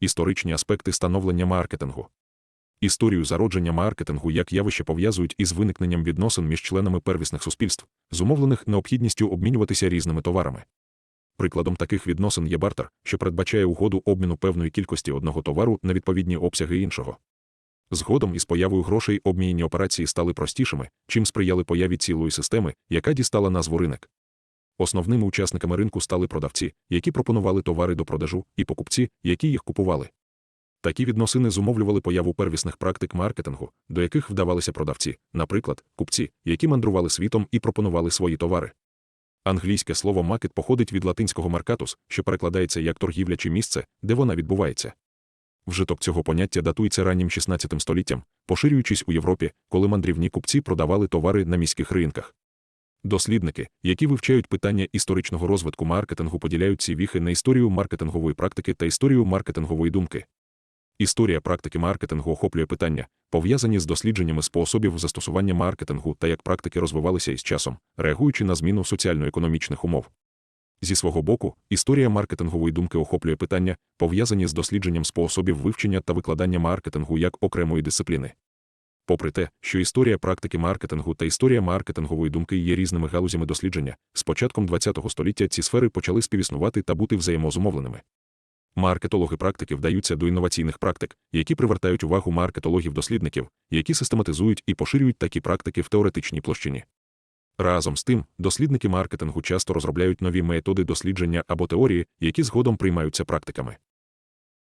Історичні аспекти становлення маркетингу. Історію зародження маркетингу як явище пов'язують із виникненням відносин між членами первісних суспільств, зумовлених необхідністю обмінюватися різними товарами. Прикладом таких відносин є бартер, що передбачає угоду обміну певної кількості одного товару на відповідні обсяги іншого. Згодом із появою грошей обмінні операції стали простішими, чим сприяли появі цілої системи, яка дістала назву ринок. Основними учасниками ринку стали продавці, які пропонували товари до продажу, і покупці, які їх купували. Такі відносини зумовлювали появу первісних практик маркетингу, до яких вдавалися продавці, наприклад, купці, які мандрували світом і пропонували свої товари. Англійське слово макет походить від латинського маркатус, що перекладається як торгівля чи місце, де вона відбувається. Вжиток цього поняття датується раннім 16 століттям, поширюючись у Європі, коли мандрівні купці продавали товари на міських ринках. Дослідники, які вивчають питання історичного розвитку маркетингу, поділяють ці віхи на історію маркетингової практики та історію маркетингової думки. Історія практики маркетингу охоплює питання, пов'язані з дослідженнями способів застосування маркетингу та як практики розвивалися із часом, реагуючи на зміну соціально-економічних умов. Зі свого боку, історія маркетингової думки охоплює питання, пов'язані з дослідженням способів вивчення та викладання маркетингу як окремої дисципліни. Попри те, що історія практики маркетингу та історія маркетингової думки є різними галузями дослідження, з початком ХХ століття ці сфери почали співіснувати та бути взаємозумовленими. Маркетологи практики вдаються до інноваційних практик, які привертають увагу маркетологів-дослідників, які систематизують і поширюють такі практики в теоретичній площині. Разом з тим, дослідники маркетингу часто розробляють нові методи дослідження або теорії, які згодом приймаються практиками.